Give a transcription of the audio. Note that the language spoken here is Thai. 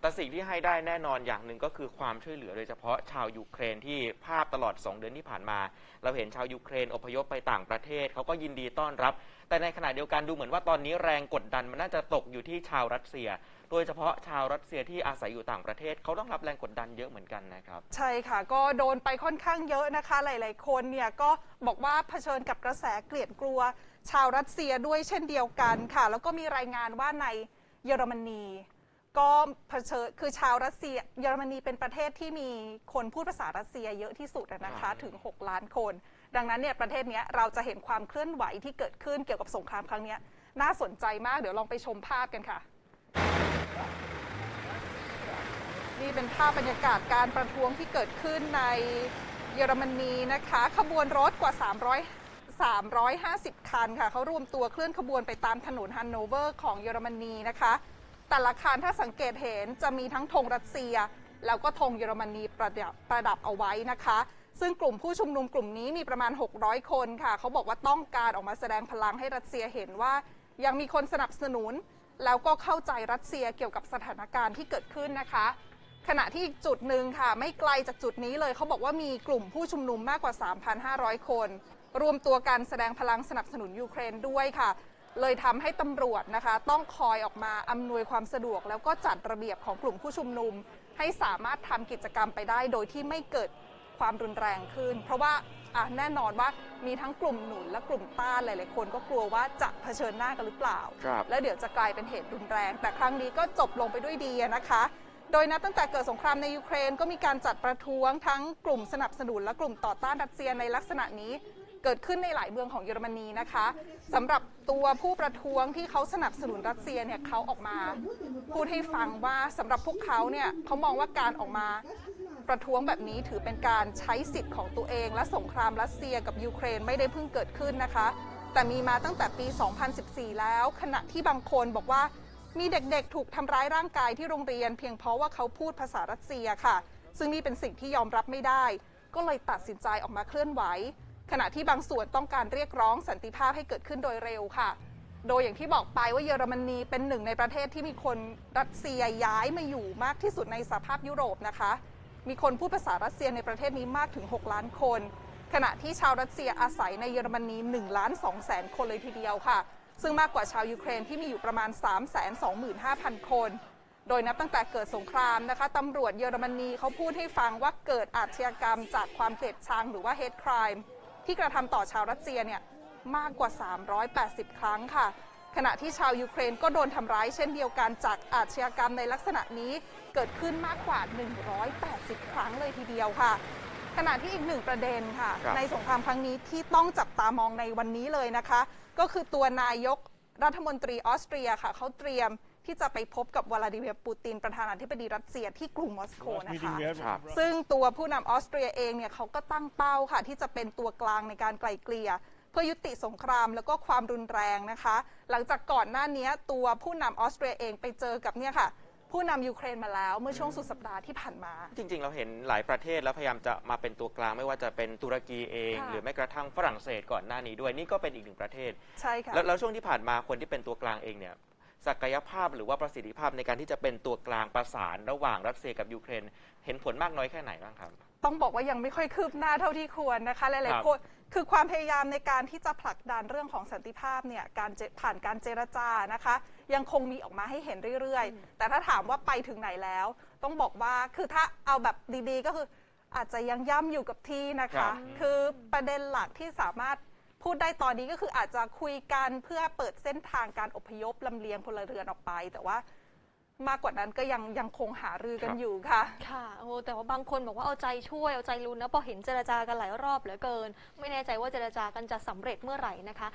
แต่สิ่งที่ให้ได้แน่นอนอย่างหนึ่งก็คือความช่วยเหลือโดยเฉพาะชาวยูเครนที่ภาพตลอด 2 เดือนที่ผ่านมา เราเห็นชาวยูเครนอพยพไปต่างประเทศเขาก็ยินดีต้อนรับ แต่ในขณะเดียวกันดูเหมือนว่าตอนนี้แรงกดดันมันน่าจะตกอยู่ที่ชาวรัสเซีย โดยเฉพาะชาวรัสเซียที่อาศัยอยู่ต่างประเทศเขาต้องรับแรงกดดันเยอะเหมือนกันนะครับ ใช่ค่ะ ก็โดนไปค่อนข้างเยอะนะคะ หลาย ๆ คนเนี่ยก็บอกว่าเผชิญกับกระแสเกลียดกลัว ชาวรัสเซียด้วยเช่นเดียวกันค่ะ แล้วก็มีรายงานว่าในเยอรมนี ก็เผชิญคือชาวรัสเซีย เยอรมนีเป็นประเทศที่มีคนพูดภาษารัสเซียเยอะที่สุดอะนะคะครับถึง 6 ล้านคน ดังนั้นเนี่ยประเทศเนี้ยเราจะเห็นความเคลื่อนไหวที่เกิดขึ้นเกี่ยวกับสงครามครั้งเนี้ยน่าสนใจมากเดี๋ยวลองไปชมภาพกันค่ะ นี่เป็นภาพบรรยากาศการประท้วงที่เกิดขึ้นในเยอรมนีนะคะ ขบวนรถกว่า 300 350 คันค่ะเขารวมตัวเคลื่อนขบวนไปตามถนนฮันโนเวอร์ของเยอรมนีนะคะ แต่ละคันถ้าสังเกตเห็นจะมีทั้งธงรัสเซีย แล้วก็ธงเยอรมนีประดับประดับเอาไว้นะคะ ซึ่งกลุ่มผู้ชุมนุมกลุ่มนี้มีประมาณ 600 คนค่ะ เขาบอกว่าต้องการออกมาแสดงพลังให้รัสเซียเห็นว่า ยังมีคนสนับสนุน แล้วก็เข้าใจรัสเซียเกี่ยวกับสถานการณ์ที่เกิดขึ้นนะคะ ขณะที่อีกจุดหนึ่งค่ะ ไม่ไกลจากจุดนี้เลยเขาบอกว่ามีกลุ่มผู้ชุมนุมมากกว่า 3,500 คน รวมตัวกันแสดงพลังสนับสนุนยูเครนด้วยค่ะ เลยทำให้ตำรวจนะคะ ต้องคอยออกมาอำนวยความสะดวก แล้วก็จัดระเบียบของกลุ่มผู้ชุมนุม ให้สามารถทำกิจกรรมไปได้ โดยที่ไม่เกิดความรุนแรงขึ้น เพราะว่าอะแน่นอนว่ามีทั้งกลุ่มหนุนและกลุ่มต้านหลายๆคนก็กลัวว่าจะเผชิญหน้ากันหรือเปล่าครับแล้วเดี๋ยวจะกลายเป็นเหตุรุนแรง แต่ครั้งนี้ก็จบลงไปด้วยดีอะนะคะ โดยนับตั้งแต่เกิดสงครามในยูเครนก็มีการจัดประท้วงทั้งกลุ่มสนับสนุนและกลุ่มต่อต้านรัสเซียในลักษณะนี้ เกิดขึ้นในหลายเมืองของเยอรมนีนะคะสำหรับตัวผู้ประท้วงที่เขาสนับสนุนรัสเซียเนี่ยเขาออกมา พูดให้ฟังว่าสำหรับพวกเขาเนี่ยเขามองว่าการออกมาประท้วงแบบนี้ถือเป็นการใช้สิทธิ์ของตัวเอง และสงครามรัสเซียกับยูเครนไม่ได้เพิ่งเกิดขึ้นนะคะ แต่มีมาตั้งแต่ปี 2014 แล้ว ขณะที่บางคนบอกว่ามีเด็กๆ ถูกทำร้ายร่างกายที่โรงเรียน เพียงเพราะว่าเขาพูดภาษารัสเซียค่ะ ซึ่งนี่เป็นสิ่งที่ยอมรับไม่ได้ ก็เลยตัดสินใจออกมาเคลื่อนไหว ขณะที่บางส่วนต้องการเรียกร้องสันติภาพให้เกิดขึ้นโดยเร็วค่ะ โดยอย่างที่บอกไปว่าเยอรมนีเป็นหนึ่งในประเทศที่มีคนรัสเซียย้ายมาอยู่มากที่สุดในสหภาพยุโรปนะคะ มีคนพูดภาษารัสเซียในประเทศนี้มากถึง 6 ล้านคน ขณะที่ชาวรัสเซียอาศัยในเยอรมนี1ล้าน2แสนคนเลยทีเดียวค่ะ ซึ่งมากกว่าชาวยูเครนที่มีอยู่ประมาณ 3 2 5 0 0 0 คน โดยนับตั้งแต่เกิดสงครามนะคะตำรวจเยอรมนีเขาพูดให้ฟังว่าเกิดอาชญากรรมจากความเกลียดชังหรือว่า hate crime ที่กระทำต่อชาวรัสเซียเนี่ยมากกว่า 380 ครั้งค่ะ ขณะที่ชาวยูเครนก็โดนทำร้ายเช่นเดียวกันจากอาชญากรรมในลักษณะนี้เกิดขึ้นมากกว่า 180 ครั้งเลยทีเดียวค่ะ ขณะที่อีกหนึ่งประเด็นค่ะครับในสงครามครั้งนี้ที่ต้องจับตามองในวันนี้เลยนะคะ ก็คือตัวนายกรัฐมนตรีออสเตรียค่ะเขาเตรียม ที่จะไปพบกับวลาดิเมียร์ปูตินประธานาธิบดีรัสเซียที่กรุงมอสโก Last นะคะ meeting we had ครับ with ซึ่งตัวผู้นำออสเตรียเองเนี่ยเขาก็ตั้งเป้าค่ะ ที่จะเป็นตัวกลางในการไกล่เกลี่ย เพื่อยุติสงครามแล้วก็ความรุนแรงนะคะ หลังจากก่อนหน้านี้ตัวผู้นำออสเตรียเองไปเจอกับเนี่ยค่ะ ผู้นำยูเครนมาแล้วเมื่อช่วงสุดสัปดาห์ที่ผ่านมา จริง ๆ เราเห็นหลายประเทศแล้วพยายามจะมาเป็นตัวกลางไม่ว่าจะเป็นตุรกีเอง ค่ะ หรือแม้กระทั่งฝรั่งเศสก่อนหน้านี้ด้วยนี่ก็เป็นอีกหนึ่งประเทศ ใช่ค่ะ แล้วแล้วช่วงที่ผ่านมาคนที่เป็นตัวกลางเองเนี่ย ศักยภาพหรือว่าประสิทธิภาพในการที่จะเป็นตัวกลางประสานระหว่างรัสเซียกับยูเครน เห็นผลมากน้อยแค่ไหนบ้างครับ ต้องบอกว่ายังไม่ค่อยคืบหน้าเท่าที่ควรนะคะหคลายรับๆคนคือความพยายามในการที่จะผลักดันเรื่องของสันติภาพเนี่ยการเจผ่านการเจรจานะคะ ยังคงมีออกมาให้เห็นเรื่อยๆ แต่ถ้าถามว่าไปถึงไหนแล้ว ต้องบอกว่าคือถ้าเอาแบบดีๆ ก็คืออาจจะยังย่ำอยู่กับที่นะครัคะบคือประเด็นหลักที่สามารถ พูดได้ตอนนี้ก็คืออาจจะคุยกันเพื่อเปิดเส้นทางการอพยพลำเลียงพลเรือนออกไป แต่ว่ามากกว่านั้นก็ยังยังคงหารือกันอยู่ค่ะ ค่ะ โอ้แต่ว่าบางคนบอกว่าเอาใจช่วย เอาใจลุ้นนะพอเห็นเจรจากันหลายรอบเหลือเกิน ไม่แน่ใจว่าเจรจากันจะสำเร็จเมื่อไหร่นะคะ